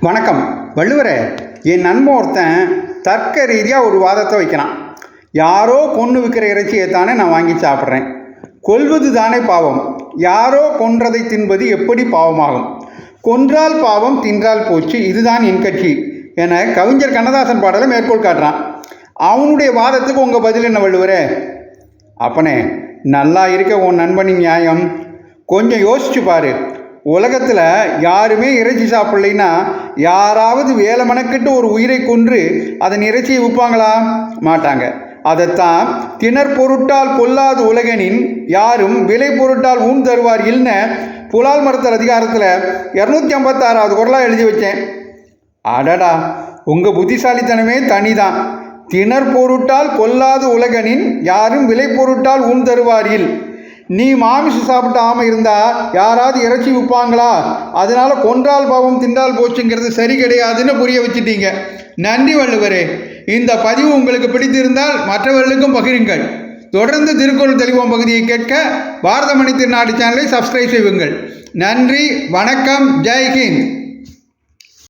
வணக்கம். வள்ளுவரே என் நண்பன் ஒருத்தன் தர்க்க ரீதியாக ஒரு வாதத்தை வைக்கிறான். யாரோ கொன்று விற்கிற இறைச்சியை தானே நான் வாங்கி சாப்பிட்றேன். கொல்வது தானே பாவம். யாரோ கொன்றதை தின்பது எப்படி பாவமாகும்? கொன்றால் பாவம் தின்றால் போச்சு இதுதான் என் கட்சி என கவிஞர் கண்ணதாசன் பாடலை மேற்கோள் காட்டுறான். அவனுடைய வாதத்துக்கு உங்கள் பதில் என்ன வள்ளுவரே? அப்பனே நல்லா இருக்க உன் நண்பனின் நியாயம். கொஞ்சம் யோசிச்சு பாரு. உலகத்தில் யாருமே இறைச்சி சாப்பிட்லைன்னா யாராவது வேலை மெனக்கிட்டு ஒரு உயிரை கொன்று அதன் இறைச்சியை விற்பாங்களா? மாட்டாங்க. அதைத்தான் திணற் பொருட்டால் கொல்லாது உலகனின் யாரும் விலை பொருட்டால் ஊன் தருவார் இல்லைன்னு புலால் மரத்தல் அதிகாரத்தில் இரநூத்தி ஐம்பத்தாறாவது குரலாக எழுதி வச்சேன். அடடா உங்கள் புத்திசாலித்தனமே தனிதான். திணற் பொருட்டால் பொல்லாது உலகனின் யாரும் விலை பொருட்டால் ஊன் தருவாரில் நீ மாமிசம் சாப்பிட்டாம இருந்தா யாராவது இறைச்சி விற்பாங்களா? அதனால கொன்றால் பாவம் தின்றால் போச்சுங்கிறது சரி கிடையாதுன்னு புரிய வச்சுட்டீங்க. நன்றி வள்ளுவரே. இந்த பதிவு உங்களுக்கு பிடித்திருந்தால் மற்றவர்களுக்கும் பகிருங்கள். தொடர்ந்து திருக்குறள் தெளிவோம் பகுதியை கேட்க பாரதமணி திருநாடு சேனலை சப்ஸ்கிரைப் செய்யுங்கள். நன்றி வணக்கம் ஜெய்ஹிந்த்